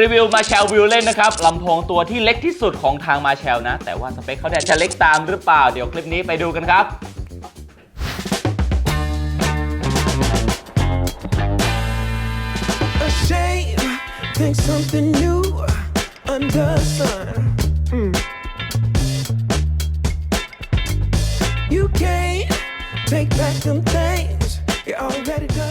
รีวิวมาแชลวิวเล่นนะครับลำโพงตัวที่เล็กที่สุดของทางมาแชลนะ แต่ว่าสเปคเขาเนี่ยจะเล็กตามหรือเปล่า เดี๋ยวคลิปนี้ไปดูกันครับ a shame. Think something new under the sun. Mm. You can't take back them things you already done.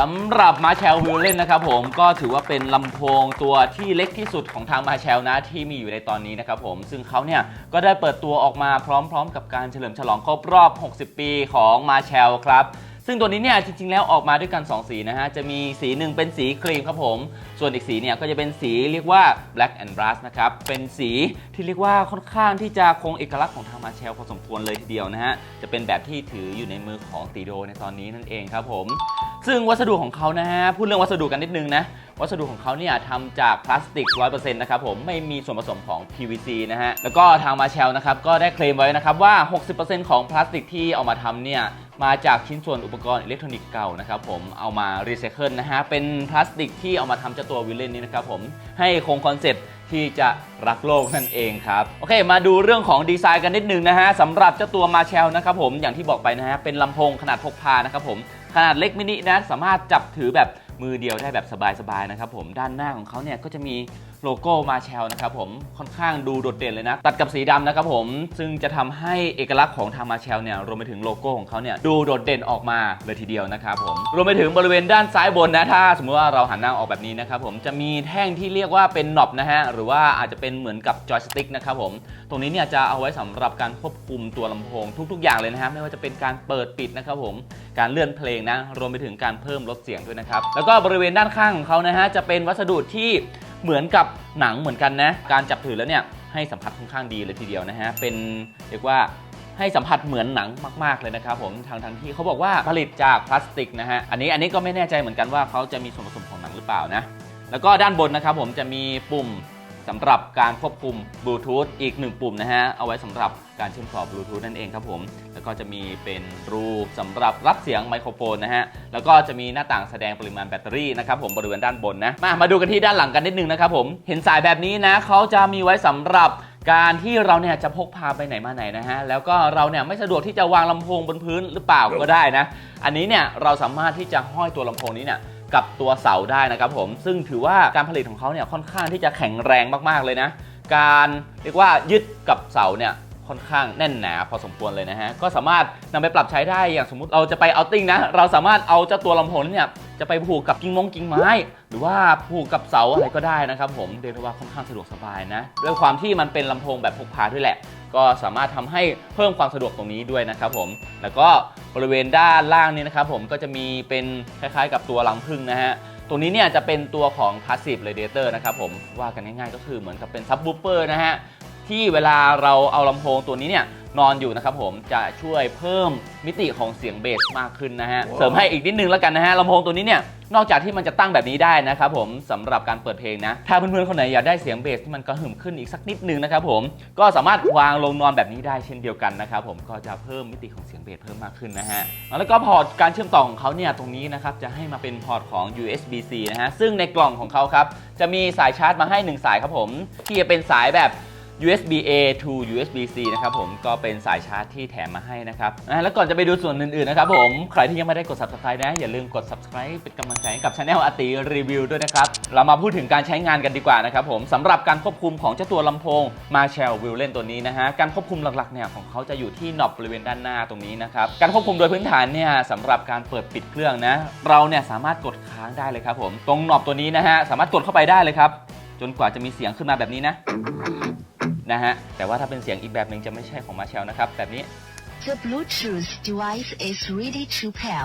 สำหรับมาแชลวิวเล่นนะครับผมก็ถือว่าเป็นลำโพงตัวที่เล็กที่สุดของทางมาแชลนะที่มีอยู่ในตอนนี้นะครับผมซึ่งเขาเนี่ยก็ได้เปิดตัวออกมาพร้อม ๆ กับการเฉลิมฉลองครบรอบ 60 ปีของมาแชลครับซึ่งตัวนี้เนี่ยจริงๆ แล้วออกมาด้วยกัน 2 สีนะฮะ จะมีสีหนึ่งเป็นสีครีมครับผม ส่วนอีกสีเนี่ยก็จะเป็นสีเรียกว่า black and brass นะครับ เป็นสีที่เรียกว่าค่อนข้างที่จะคงเอกลักษณ์ของทางมาแชลพอสมควรเลยทีเดียวนะฮะ จะเป็นแบบที่ถืออยู่ในมือของตีโดในตอนนี้นั่นเองครับผม ซึ่งวัสดุของเขานะฮะพูดเรื่องวัสดุกันนิดนึงนะ วัสดุของเขาเนี่ยทำจากพลาสติก 100%นะครับผมไม่มีส่วนผสมของ PVC นะฮะ แล้วก็ทางมาแชลนะครับก็ได้เคลมไว้นะครับว่า 60%ของพลาสติกที่เอามาทำเนี่ยมาจากชิ้นส่วนอุปกรณ์อิเล็กทรอนิกส์เก่านะครับผมเอามารีไซเคิลนะฮะเป็นพลาสติกที่เอามาทำเจ้าตัววิลเลนนี้นะครับผมให้คงคอนเซ็ปต์ ที่จะรักโลกนั่นเองครับ โอเค มาดูเรื่องของดีไซน์กันนิดนึงนะฮะสำหรับเจ้าตัวมาแชลนะครับผมอย่างที่บอกไปนะฮะเป็นลำโพงขนาดพกพานะครับผมขนาดเล็กมินินะสามารถจับถือแบบมือเดียวได้แบบสบายๆนะครับผมด้านหน้าของเขาเนี่ยก็จะมีโลโก้มาแชลนะครับผมค่อนข้างดูโดดเด่นเลยนะ ตัดกับสีดำนะครับผมซึ่งจะทำให้เอกลักษณ์ของทางมาแชลเนี่ยรวมไปถึงโลโก้ของเขาเนี่ยดูโดดเด่นออกมาเลยทีเดียวนะครับผมรวมไปถึงบริเวณด้านซ้ายบนนะถ้า สมมติว่าเราหันหน้าออกแบบนี้นะครับผมจะมีแท่งที่เรียกว่าเป็นน็อบนะฮะหรือว่าอาจจะเป็นเหมือนกับจอยสติ๊กนะครับผมตรงนี้เนี่ยจะเอาไว้สำหรับการควบคุมตัวลำโพงทุก ๆ อย่างเลยนะฮะไม่ว่าจะเป็นการเปิดปิดนะครับผมการเลื่อนเพลงนะรวมไปถึงการเพิ่มลดเสียงด้วยนะครับแล้วก็บริเวณด้านข้างของเขานะฮะจะเป็นวัสดุที่ เหมือนกับหนังเหมือนกันนะ การจับถือแล้วเนี่ยให้สัมผัสค่อนข้างดีเลยทีเดียวนะฮะ เป็นเรียกว่าให้สัมผัสเหมือนหนังมากๆเลยนะครับผมทางทางที่เขาบอกว่าผลิตจากพลาสติกนะฮะ อันนี้อันนี้ก็ไม่แน่ใจเหมือนกันว่าเขาจะมีส่วนผสมของหนังหรือเปล่านะ แล้วก็ด้านบนนะครับผมจะมีปุ่ม สำหรับการควบคุมบลูทูธอีกหนึ่งปุ่มนะฮะ เอาไว้สำหรับการเชื่อมต่อบลูทูธนั่นเองครับผม แล้วก็จะมีเป็นรูสำหรับรับเสียงไมโครโฟนนะฮะ แล้วก็จะมีหน้าต่างแสดงปริมาณแบตเตอรี่นะครับผมบริเวณด้านบนนะ มามาดูกันที่ด้านหลังกันนิดนึงนะครับผม เห็นสายแบบนี้นะเขาจะมีไว้สำหรับการที่เราเนี่ยจะพกพาไปไหนมาไหนนะฮะ แล้วก็เราเนี่ยไม่สะดวกที่จะวางลำโพงบนพื้นหรือเปล่าก็ได้นะ อันนี้เนี่ยเราสามารถที่จะห้อยตัวลำโพงนี้เนี่ย กับตัวเสาได้นะครับผม ซึ่งถือว่าการผลิตของเขาเนี่ยค่อนข้างที่จะแข็งแรงมากๆเลยนะ การเรียกว่ายึดกับเสาเนี่ยค่อนข้างแน่นหนาพอสมควรเลยนะฮะ ก็สามารถนำไปปรับใช้ได้อย่างสมมติเราจะไปเอาติ้งนะ เราสามารถเอาเจ้าตัวลำโพงเนี่ยจะไปผูกกับกิ่งมงกิ่งไม้ หรือว่าผูกกับเสาอะไรก็ได้นะครับผมเรียกได้ว่าค่อนข้างสะดวกสบายนะ ด้วยความที่มันเป็นลำโพงแบบพกพาด้วยแหละ ก็สามารถทำให้เพิ่มความสะดวกตรงนี้ด้วยนะครับผม แล้วก็บริเวณด้านล่างนี้นะครับผมก็จะมีเป็นคล้ายๆ กับตัวรังพึ่งนะฮะตรงนี้เนี่ยจะเป็นตัวของ Passive Radiator นะครับผมว่ากันง่ายๆก็คือเหมือนกับเป็น Subwoofer นะฮะที่เวลาเราเอาลำโพงตัวนี้เนี่ย นอนอยู่นะครับผมจะช่วยเพิ่มมิติของเสียงเบสมากขึ้นนะฮะ เสริมให้อีกนิดนึงแล้วกันนะฮะลำโพงตัวนี้เนี่ยนอกจากที่มันจะตั้งแบบนี้ได้นะครับผมสำหรับการเปิดเพลงนะ ถ้าเพื่อนๆคนไหนอยากได้เสียงเบสที่มันกระหึ่มขึ้นอีกสักนิดนึงนะครับผมก็สามารถวางลงนอนแบบนี้ได้เช่นเดียวกันนะครับผมก็จะเพิ่มมิติของเสียงเบสเพิ่มมากขึ้นนะฮะแล้วก็พอร์ตการเชื่อมต่อของเขาเนี่ยตรงนี้นะครับจะให้มาเป็นพอร์ตของ USB-C นะฮะซึ่งในกล่องของเขาครับจะมีสายชาร์จมาให้ 1 สายครับผมที่จะเป็นสายแบบ USB A to USB C นะครับผมก็เป็นสายชาร์จที่แถมมาให้นะครับอะแล้วก่อนจะไปดูส่วนอื่นๆนะครับผมใครที่ยังไม่ได้กด subscribe นะอย่าลืมกด subscribe เป็นกำลังใจให้กับ Channel อาติรีวิวด้วยนะครับเรามาพูดถึงการใช้งานกันดีกว่านะครับผมสำหรับการควบคุมของเจ้าตัวลำโพง Marshall w i l l e n ตัวนี้นะฮะการควบคุมหลักๆเนี่ยของเขาจะอยู่ที่หนอบบริเวณด้านหน้าตรงนี้นะครับการควบคุมโดยพื้นฐานเนี่ยสำหรับการเปิดปิดเครื่องนะเราเนี่ยสามารถกดค้างได้เลยครับผมตรงหนอบตัวนี้นะฮะสามารถกดเข้าไปได้เลยครับ จนกว่าจะมีเสียงขึ้นมาแบบนี้นะนะฮะแต่ว่าถ้าเป็นเสียงอีกแบบหนึ่งจะไม่ใช่ของมาเชลนะครับ แบบนี้ The Bluetooth device is ready to pair.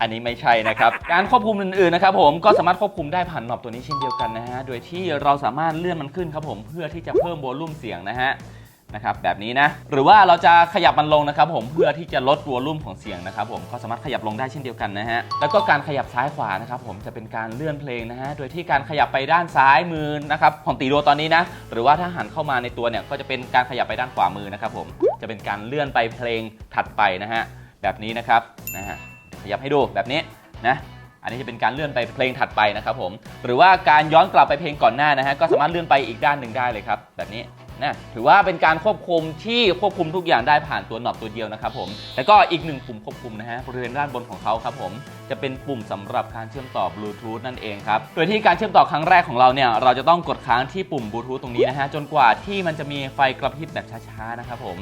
อันนี้ไม่ใช่นะครับ การควบคุมอื่นๆนะครับผมก็สามารถควบคุมได้ผ่านหนอบตัวนี้เช่นเดียวกันนะฮะ โดยที่เราสามารถเลื่อนมันขึ้นครับผมเพื่อที่จะเพิ่มโวลูมเสียงนะฮะ นะครับแบบนี้นะหรือว่าเราจะขยับมันลงนะครับผมเพื่อที่จะลดโวลูมของเสียงนะครับผมก็สามารถขยับลงได้เช่นเดียวกันนะฮะแล้วก็การขยับซ้ายขวานะครับผมจะเป็นการเลื่อนเพลงนะฮะโดยที่การขยับไปด้านซ้ายมือนะครับของตีโดตอนนี้นะหรือว่าถ้าหันเข้ามาในตัวเนี่ยก็จะเป็นการขยับไปด้านขวามือนะครับผมจะเป็นการเลื่อนไปเพลงถัดไปนะฮะแบบนี้นะครับนะฮะขยับให้ดูแบบนี้นะอันนี้จะเป็นการเลื่อนไปเพลงถัดไปนะครับผม หรือว่าการย้อนกลับไปเพลงก่อนหน้านะฮะก็สามารถเลื่อนไปอีกด้านหนึ่งได้เลยครับ แบบนี้ นะถือว่าเป็นการควบคุมที่ควบคุมทุกอย่างได้ผ่านตัวหนอบตัวเดียวนะครับผมแล้วก็อีกหนึ่งปุ่มควบคุมนะฮะบริเวณด้านบนของเขาครับผมจะเป็นปุ่มสำหรับการเชื่อมต่อบลูทูธนั่นเองครับโดยที่การเชื่อมต่อครั้งแรกของเราเนี่ยเราจะต้องกดค้างที่ปุ่มบลูทูธตรงนี้นะฮะจนกว่าที่มันจะมีไฟกระพริบแบบช้าๆนะครับผม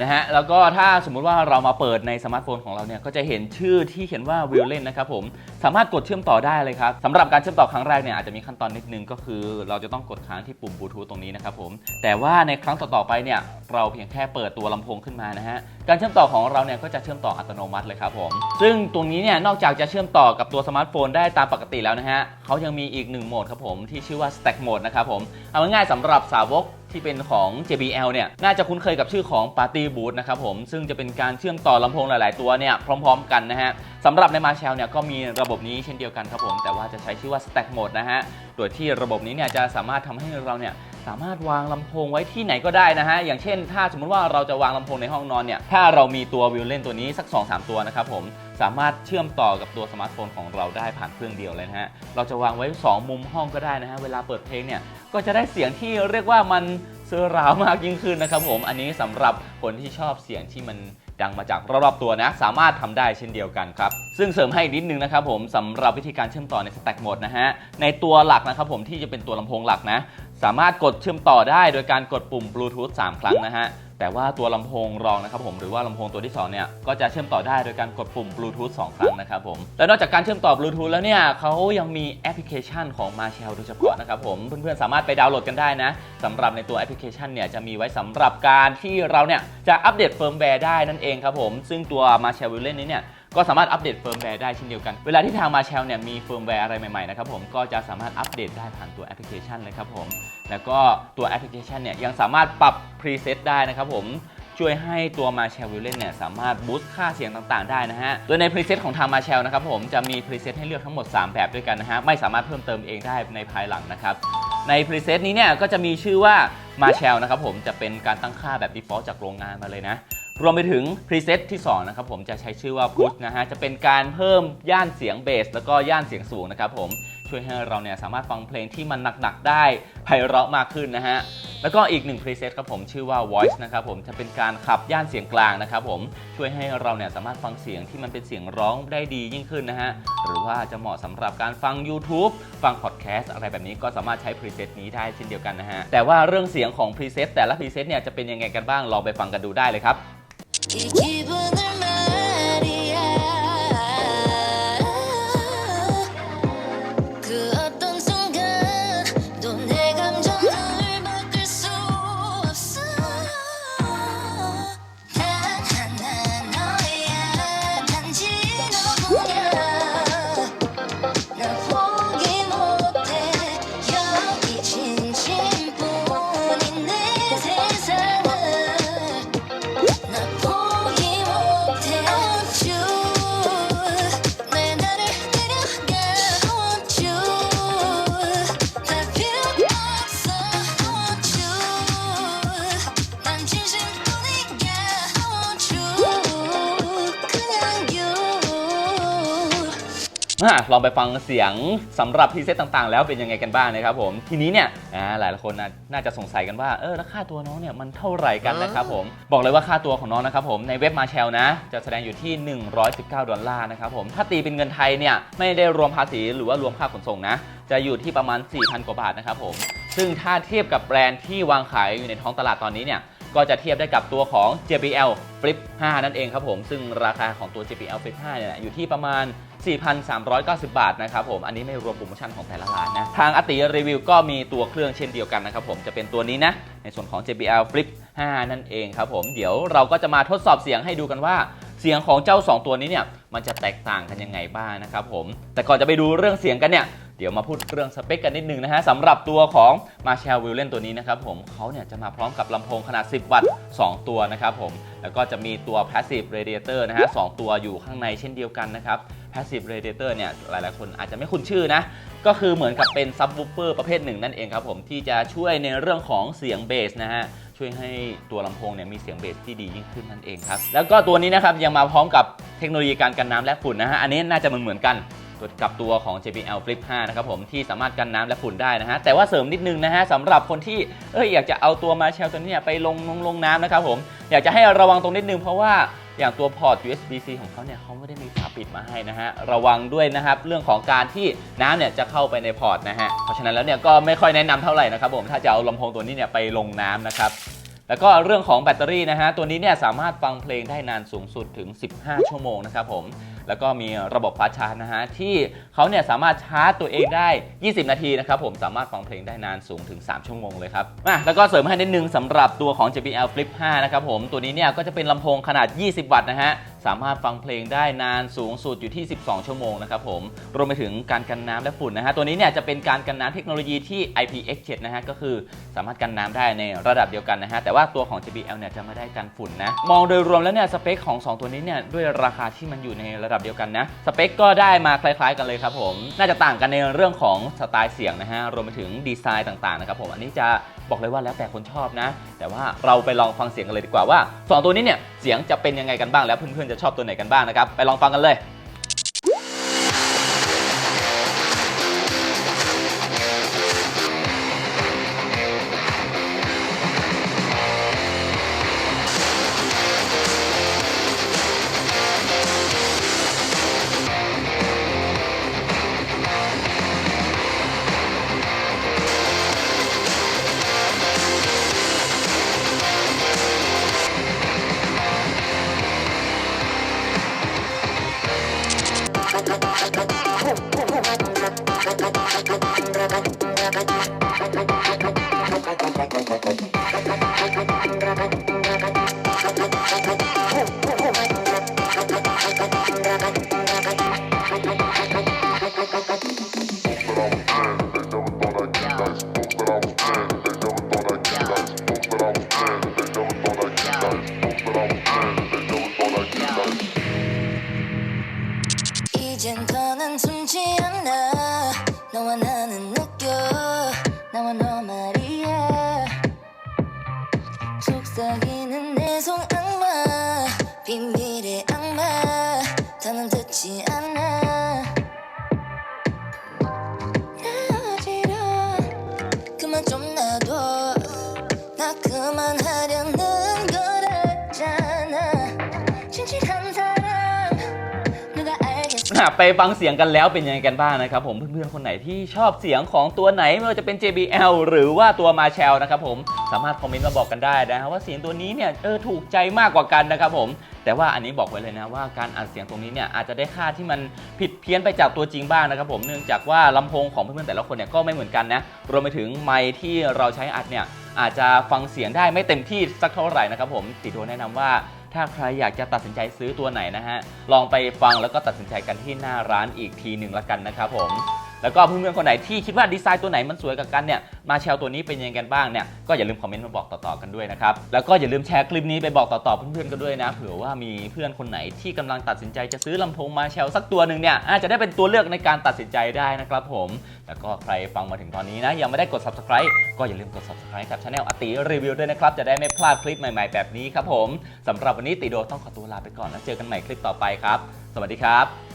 นะฮะแล้วก็ถ้าสมมุติว่าเรามาเปิดในสมาร์ทโฟนของเราเนี่ยก็จะเห็นชื่อที่เขียนว่า w i l l e n นะครับผมสามารถกดเชื่อมต่อได้เลยครับสำหรับการเชื่อมต่อครั้งแรกเนี่ยอาจจะมีขั้นตอนนิดนึงก็คือ เราจะต้องกดค้างที่ปุ่มบลูทูธตรงนี้นะครับผมแต่ว่าในครั้งต่อๆไปเนี่ยเราเพียงแค่เปิดตัวลำโพงขึ้นมานะฮะการเชื่อมต่อของเราเนี่ยก็จะเชื่อมต่ออัตโนมัติเลยครับผมซึ่งตรงนี้เนี่ยนอกจากจะเชื่อมต่อกับตัวสมาร์ทโฟนได้ตามปกติแล้วนะฮะเขายังมีอีกหนึ่งโหมดครับผมที่ชื่อว่า Stack Mode นะครับผมเอาง่ายๆสำหรับสาวก ที่เป็นของ JBL เนี่ยน่าจะคุ้นเคยกับชื่อของ Party Boot นะครับผมซึ่งจะเป็นการเชื่อมต่อลำโพงหลาย ๆ ตัวเนี่ยพร้อม ๆ กันนะฮะสำหรับใน Marshall เนี่ยก็มีระบบนี้เช่นเดียวกันครับผมแต่ว่าจะใช้ชื่อว่า Stack Mode นะฮะโดยที่ระบบนี้เนี่ยจะสามารถทำให้เราเนี่ย สามารถวางลำโพงไว้ที่ไหนก็ได้นะฮะ อย่างเช่น ถ้าสมมุติว่าเราจะวางลำโพงในห้องนอนเนี่ย ถ้าเรามีตัววิวเล่นตัวนี้สัก 2-3 ตัวนะครับผม สามารถเชื่อมต่อกับตัวสมาร์ทโฟนของเราได้ผ่านเครื่องเดียวเลยนะฮะ เราจะวางไว้ 2 มุมห้องก็ได้นะฮะ เวลาเปิดเพลงเนี่ย ก็จะได้เสียงที่เรียกว่ามันเซอร์ราวมากยิ่งขึ้นนะครับผม อันนี้สำหรับคนที่ชอบเสียงที่มันดังมาจากรอบๆตัวนะ สามารถทำได้เช่นเดียวกันครับ ซึ่งเสริมให้นิดนึงนะครับผมสำหรับวิธีการเชื่อมต่อใน Stack Mode นะฮะ ในตัวหลักนะครับผมที่จะเป็นตัวลำโพงหลักนะ สามารถกดเชื่อมต่อได้โดยการกดปุ่มบลูทูธ3ครั้งนะฮะ แต่ว่าตัวลำโพงรองนะครับผมหรือว่าลำโพงตัวที่ 2 เนี่ย ก็จะเชื่อมต่อได้โดยการกดปุ่มบลูทูธ2ครั้งนะครับผม และนอกจากการเชื่อมต่อบลูทูธแล้วเนี่ยเขายังมีแอปพลิเคชันของ Marshall โดยเฉพาะนะครับผม เพื่อนๆ สามารถไปดาวน์โหลดกันได้นะสำหรับในตัวแอปพลิเคชันเนี่ยจะมีไว้สำหรับการที่เราเนี่ยจะอัปเดตเฟิร์มแวร์ได้นั่นเองครับผม ซึ่งตัว Marshall w i l l e n นี้เนี่ย ก็สามารถอัปเดตเฟิร์มแวร์ได้เช่นเดียวกัน เวลาที่ทางมาแชลเนี่ยมีเฟิร์มแวร์อะไรใหม่ๆนะครับผมก็จะสามารถอัปเดตได้ผ่านตัวแอปพลิเคชันเลยครับผมแล้วก็ตัวแอปพลิเคชันเนี่ยยังสามารถปรับพรีเซตได้นะครับผมช่วยให้ตัวมาแชลวิลเลนเนี่ยสามารถบูสต์ค่าเสียงต่างๆ ได้นะฮะ โดยในพรีเซตของทางมาแชลนะครับผมจะมีพรีเซตให้เลือกทั้งหมด 3 แบบด้วยกันนะฮะ ไม่สามารถเพิ่มเติมเองได้ในภายหลังนะครับ ในพรีเซตนี้เนี่ยก็จะมีชื่อว่ามาแชลนะครับผมจะเป็นการตั้งค่าแบบ default จากโรงงานมาเลยนะ รวมไปถึงพรีเซตที่2นะครับผมจะใช้ชื่อว่า Push นะฮะจะเป็นการเพิ่มย่านเสียงเบส แล้วก็ย่านเสียงสูงนะครับผมช่วยให้เราเนี่ยสามารถฟังเพลงที่มันหนักๆได้ไพเราะมากขึ้นนะฮะแล้วก็อีกหนึ่งพรีเซตครับผมชื่อว่า Voice นะครับผมจะเป็นการขับย่านเสียงกลางนะครับผมช่วยให้เราเนี่ยสามารถฟังเสียงที่มันเป็นเสียงร้องได้ดียิ่งขึ้นนะฮะหรือว่าจะเหมาะสำหรับการฟัง YouTube ฟังพอดแคสต์อะไรแบบนี้ก็สามารถใช้พรีเซตนี้ได้เช่นเดียวกันนะฮะแต่ว่าเรื่องเสียงของพรีเซตแต่ละพรีเซตเนี่ยจะเป็นยังไงกันบ้างลองไปฟังกันดูได้เลยครับ İki bana ลองไปฟังเสียงสำหรับพรีเซตต่างๆ แล้วเป็นยังไงกันบ้างนะครับผม ทีนี้เนี่ยอ่าหลายๆคนน่าน่าจะสงสัยกันว่าเออแล้วค่าตัวน้องเนี่ยมันเท่าไหร่กันนะครับผม บอกเลยว่าค่าตัวของน้องนะครับผมในเว็บมาแชลนะ จะแสดงอยู่ที่ 119 ดอลลาร์นะครับผม ถ้าตีเป็นเงินไทยเนี่ยไม่ได้รวมภาษีหรือว่ารวมค่าขนส่งนะ จะอยู่ที่ประมาณ 4,000 กว่าบาทนะครับผม ซึ่งถ้าเทียบกับแบรนด์ที่วางขายอยู่ในท้องตลาดตอนนี้เนี่ยก็จะเทียบได้กับตัวของ JBL Flip 5 นั่นเองครับผม ซึ่งราคาของตัว JBL Flip 5 เนี่ยอยู่ที่ประมาณ 4,390 บาทนะครับผม อันนี้ไม่รวมโปรโมชั่นของแต่ละร้านนะ ทางอติรีวิวก็มีตัวเครื่องเช่นเดียวกันนะครับผมจะเป็นตัวนี้นะ ในส่วนของ JBL Flip 5 นั่นเองครับผม เดี๋ยวเราก็จะมาทดสอบเสียงให้ดูกันว่าเสียงของเจ้า 2 ตัวนี้เนี่ยมันจะแตกต่างกันยังไงบ้างนะครับผม แต่ก่อนจะไปดูเรื่องเสียงกันเนี่ยเดี๋ยวมาพูดเรื่องสเปคกันนิดนึงนะฮะสำหรับตัวของ Marshall w i l l e n ตัวนี้นะครับผมเขาเนี่ยจะมาพร้อมกับลำโพงขนาด 10 วัตต์ 2 ตัวนะครับผม แล้วก็จะมีตัว Passive Radiator นะฮะสองตัวอยู่ข้างในเช่นเดียวกันนะครับ Passive Radiator เนี่ยหลายๆ คนอาจจะไม่คุ้นชื่อนะ ก็คือเหมือนกับเป็นซับ w ูเ e อร์ประเภทหนึ่งนั่นเองครับผม ที่จะช่วยในเรื่องของเสียงเบสนะฮะช่วยให้ตัวลำโพงเนี่ยมีเสียงเบสที่ดียิ่งขึ้นนั่นเองครับ แล้วก็ตัวนี้นะครับยังมาพร้อมกับเทคโนโลยีการกันน้ำและฝุ่นนะฮะอันนี้น่าจะเหมือนเหมือนกันกับตัวของ JBL Flip 5 นะครับผมที่สามารถกันน้ำและฝุ่นได้นะฮะแต่ว่าเสริมนิดนึงนะฮะสำหรับคนที่เอยอยากจะเอาตัวมาเชลตัวนี้เนี่ยไปลงลงลงน้ำนะครับผมอยากจะให้ระวังตรงนิดนึงเพราะว่า อย่างตัวพอร์ต USB-C ของเขาเนี่ยเขาไม่ได้มีฝาปิดมาให้นะฮะ ระวังด้วยนะครับ เรื่องของการที่น้ำเนี่ยจะเข้าไปในพอร์ตนะฮะ เพราะฉะนั้นแล้วเนี่ยก็ไม่ค่อยแนะนำเท่าไหร่นะครับผม ถ้าจะเอาลำโพงตัวนี้เนี่ยไปลงน้ำนะครับ แล้วก็เรื่องของแบตเตอรี่นะฮะ ตัวนี้เนี่ยสามารถฟังเพลงได้นานสูงสุดถึง 15 ชั่วโมงนะครับผม แล้วก็มีระบบฟาชาร์จนะฮะที่เขาเนี่ยสามารถชาร์จตัวเองได้ 20 นาทีนะครับผมสามารถฟังเพลงได้นานสูงถึง 3 ชั่วโมงเลยครับอะแล้วก็เสริมให้นิดนึงสำหรับตัวของ JBL Flip 5 นะครับผมตัวนี้เนี่ยก็จะเป็นลำโพงขนาด 20 วัตต์นะฮะ สามารถฟังเพลงได้นานสูงสุดอยู่ที่ 12 ชั่วโมงนะครับผมรวมไปถึงการกันน้ำและฝุ่นนะฮะตัวนี้เนี่ยจะเป็นการกันน้ำเทคโนโลยีที่ IPX7 นะฮะก็คือสามารถกันน้ำได้ในระดับเดียวกันนะฮะแต่ว่าตัวของ JBL เนี่ยจะไม่ได้กันฝุ่นนะมองโดยรวมแล้วเนี่ยสเปคของ 2 ตัวนี้เนี่ยด้วยราคาที่มันอยู่ในระดับเดียวกันนะสเปคก็ได้มาคล้าย ๆ กันเลยครับผมน่าจะต่างกันในเรื่องของสไตล์เสียงนะฮะรวมไปถึงดีไซน์ต่างๆนะครับผมอันนี้จะบอกเลยว่าแล้วแต่คนชอบนะ แต่ว่าเราไปลองฟังเสียงกันเลยดีกว่าว่าสองตัวนี้เนี่ยเสียงจะเป็นยังไงกันบ้างแล้วเพื่อนๆจะชอบตัวไหนกันบ้างนะครับ ไปลองฟังกันเลย gentle ไปฟังเสียงกันแล้วเป็นยังไงกันบ้างนะครับผมเพื่อนๆคนไหนที่ชอบเสียงของตัวไหนไม่ว่าจะเป็น JBL หรือว่าตัว Marshall นะครับผมสามารถคอมเมนต์มาบอกกันได้นะฮะว่าเสียงตัวนี้เนี่ยเออถูกใจมากกว่ากันนะครับผม แต่ว่าอันนี้บอกไว้เลยนะว่าการอัดเสียงตรงนี้เนี่ยอาจจะได้ค่าที่มันผิดเพี้ยนไปจากตัวจริงบ้างนะครับผมเนื่องจากว่าลำโพงของเพื่อนๆแต่ละคนเนี่ยก็ไม่เหมือนกันนะรวมไปถึงไมค์ที่เราใช้อัดเนี่ยอาจจะฟังเสียงได้ไม่เต็มที่สักเท่าไหร่นะครับผมติดโดแนะนำว่า ถ้าใครอยากจะตัดสินใจซื้อตัวไหนนะฮะ ลองไปฟังแล้วก็ตัดสินใจกันที่หน้าร้านอีกทีหนึ่งละกันนะครับผม แล้วก็เพื่อนๆคนไหนที่คิดว่าดีไซน์ตัวไหนมันสวยกับกันเนี่ยมาแชร์ตัวนี้เป็นยังไงกันบ้างเนี่ยก็อย่าลืมคอมเมนต์มาบอกต่อๆกันด้วยนะครับแล้วก็อย่าลืมแชร์คลิปนี้ไปบอกต่อๆเพื่อนๆกันด้วยนะเผื่อว่ามีเพื่อนคนไหนที่กำลังตัดสินใจจะซื้อลำโพงมาแชร์สักตัวหนึ่งเนี่ยอาจจะได้เป็นตัวเลือกในการตัดสินใจได้นะครับผม แล้วก็ใครฟังมาถึงตอนนี้นะยังไม่ได้กด subscribe ก็อย่าลืมกด subscribe กับช anel อติรีวิวด้วยนะครับจะได้ไม่พลาดคลิปใหม่ๆ แบบนี้ครับผมสำหรับวันนี้ติโดต้องขอตัวลาไปก่อนแล้วเจอกันใหม่คลิปต่อไปครับ สวัสดีครับ